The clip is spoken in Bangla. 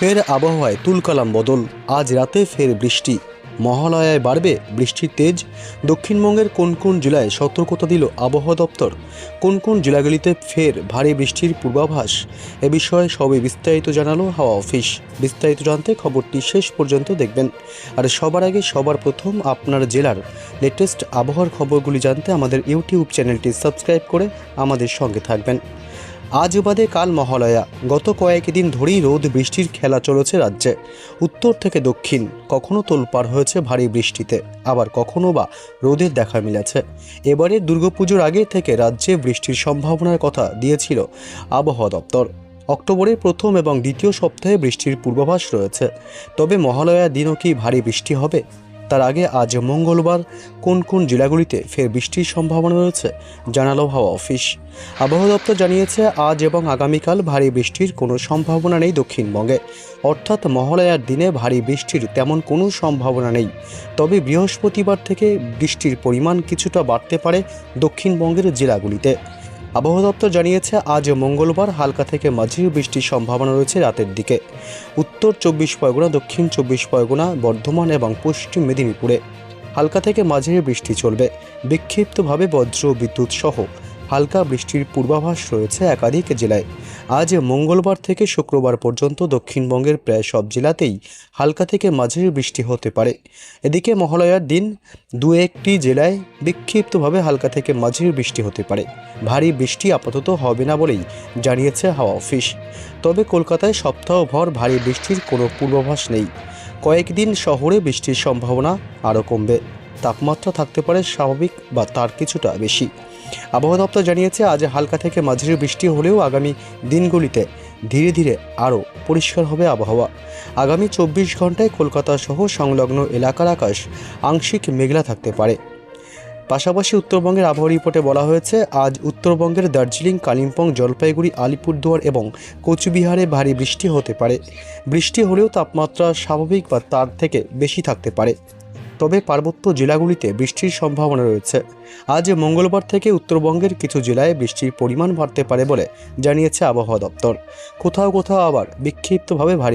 ফের আবহাওয়ায় তুলকালাম বদল। আজ রাতে ফের বৃষ্টি। মহালয়ায় বাড়বে বৃষ্টির তেজ। দক্ষিণবঙ্গের কোন কোন জেলায় সতর্কতা দিল আবহাওয়া দপ্তর? কোন কোন জেলাগুলিতে ফের ভারী বৃষ্টির পূর্বাভাস? এ বিষয়ে সবই বিস্তারিত জানালো হাওয়া অফিস। বিস্তারিত জানতে খবরটি শেষ পর্যন্ত দেখবেন। আর সবার আগে সবার প্রথম আপনার জেলার লেটেস্ট আবহাওয়ার খবরগুলি জানতে আমাদের ইউটিউব চ্যানেলটি সাবস্ক্রাইব করে আমাদের সঙ্গে থাকবেন। আজ বাদে কাল মহালয়া গত কয়েকদিন ধরেই রোদ বৃষ্টির খেলা চলেছে রাজ্যে। উত্তর থেকে দক্ষিণ, কখনো তোলপাড় হয়েছে ভারী বৃষ্টিতে, আবার কখনো বা রোদের দেখা মিলেছে। এবারে দুর্গাপুজোর আগে থেকে রাজ্যে বৃষ্টির সম্ভাবনার কথা দিয়েছিল আবহাওয়া দপ্তর। অক্টোবরের প্রথম এবং দ্বিতীয় সপ্তাহে বৃষ্টির পূর্বাভাস রয়েছে। তবে মহালয়ার দিনও কি ভারী বৃষ্টি হবে? তার আগে আজ মঙ্গলবার কোন কোন জেলাগুলিতে ফের বৃষ্টির সম্ভাবনা রয়েছে জানালো হাওয়া অফিস। আবহাওয়া দপ্তর জানিয়েছে, আজ এবং আগামীকাল ভারী বৃষ্টির কোনো সম্ভাবনা নেই দক্ষিণবঙ্গে। অর্থাৎ মহালয়ার দিনে ভারী বৃষ্টির তেমন কোনো সম্ভাবনা নেই। তবে বৃহস্পতিবার থেকে বৃষ্টির পরিমাণ কিছুটা বাড়তে পারে দক্ষিণবঙ্গের জেলাগুলিতে। আবহাওয়া দপ্তর জানিয়েছে, আজ মঙ্গলবার হালকা থেকে মাঝির বৃষ্টির সম্ভাবনা রয়েছে রাতের দিকে। উত্তর চব্বিশ পরগনা, দক্ষিণ চব্বিশ পরগনা, বর্ধমান এবং পশ্চিম মেদিনীপুরে। হালকা থেকে মাঝারি বৃষ্টি চলবে। বিক্ষিপ্তভাবে বজ্র বিদ্যুৎ সহ হালকা বৃষ্টির পূর্বাভাস রয়েছে একাধিক জেলায়। আজ মঙ্গলবার থেকে শুক্রবার পর্যন্ত দক্ষিণবঙ্গের প্রায় সব জেলাতেই হালকা থেকে মাঝারি বৃষ্টি হতে পারে। এদিকে মহালয়ার দিন দু একটি জেলায় বিক্ষিপ্তভাবে হালকা থেকে মাঝারি বৃষ্টি হতে পারে। ভারী বৃষ্টি আপাতত হবে না বলেই জানিয়েছে হাওয়া অফিস। তবে কলকাতায় সপ্তাহভর ভারী বৃষ্টির কোনো পূর্বাভাস নেই। কয়েকদিন শহরে বৃষ্টির সম্ভাবনা আরও কমবে। তাপমাত্রা থাকতে পারে স্বাভাবিক বা তার কিছুটা বেশি। আবহাওয়া দপ্তর জানিয়েছে, আজ হালকা থেকে মাঝারি বৃষ্টি হলেও আগামী দিনগুলিতে ধীরে ধীরে আরও পরিষ্কার হবে আবহাওয়া। আগামী চব্বিশ ঘন্টায় কলকাতা সহ সংলগ্ন এলাকার আকাশ আংশিক মেঘলা থাকতে পারে। পাশাপাশি উত্তরবঙ্গের আবহাওয়া রিপোর্টে বলা হয়েছে, আজ উত্তরবঙ্গের দার্জিলিং, কালিম্পং, জলপাইগুড়ি, আলিপুরদুয়ার এবং কোচবিহারে ভারী বৃষ্টি হতে পারে। বৃষ্টি হলেও তাপমাত্রা স্বাভাবিক বা তার থেকে বেশি থাকতে পারে। তবে পার্বত্য জেলাগুলিতে বৃষ্টির সম্ভাবনা রয়েছে। আজ মঙ্গলবার থেকে উত্তরবঙ্গের কিছু জেলায় বৃষ্টির পরিমাণ বাড়তে পারে বলে জানিয়েছে আবহাওয়া দপ্তর। কোথাও কোথাও আবার বিক্ষিপ্তভাবে ভারী